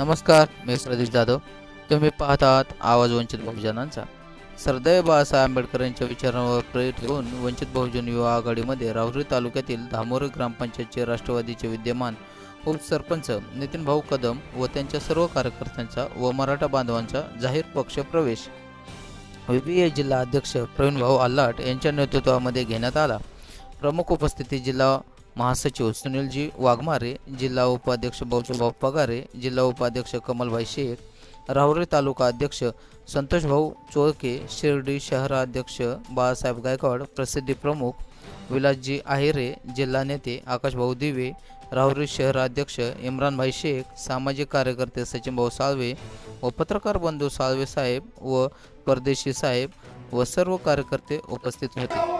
नमस्कार मी प्रदीप जाधव. तुम्ही पाहत आहात आवाज वंचित बहुजनांचा. सरदार बाळासाहेब आंबेडकर यांच्या विचारांवर प्रेरित होऊन वंचित बहुजन युवा आघाडीमध्ये राहुरी तालुक्यातील धामोरी ग्रामपंचायतचे राष्ट्रवादीचे विद्यमान उपसरपंच नितीन भाऊ कदम व त्यांच्या सर्व कार्यकर्त्यांचा व मराठा बांधवांचा जाहीर पक्ष प्रवेश. व्ही जिल्हा अध्यक्ष प्रवीण भाऊ आल्हाट यांच्या नेतृत्वामध्ये घेण्यात आला. प्रमुख उपस्थिती जिल्हा महासचिव सुनीलजी वाघमारे जिल्हा उपाध्यक्ष भाऊ पगारे जिल्हा उपाध्यक्ष कमलभाई शेख राहुरी तालुका अध्यक्ष संतोषभाऊ चोळके शिर्डी शहराध्यक्ष बाळासाहेब गायकवाड प्रसिद्धी प्रमुख विलासजी आहिरे जिल्हा नेते आकाशभाऊ दिवे राहुरी शहराध्यक्ष इम्रानभाई शेख सामाजिक कार्यकर्ते सचिनभाऊ साळवे व पत्रकार बंधू साळवे साहेब व परदेशी साहेब व सर्व कार्यकर्ते उपस्थित होते.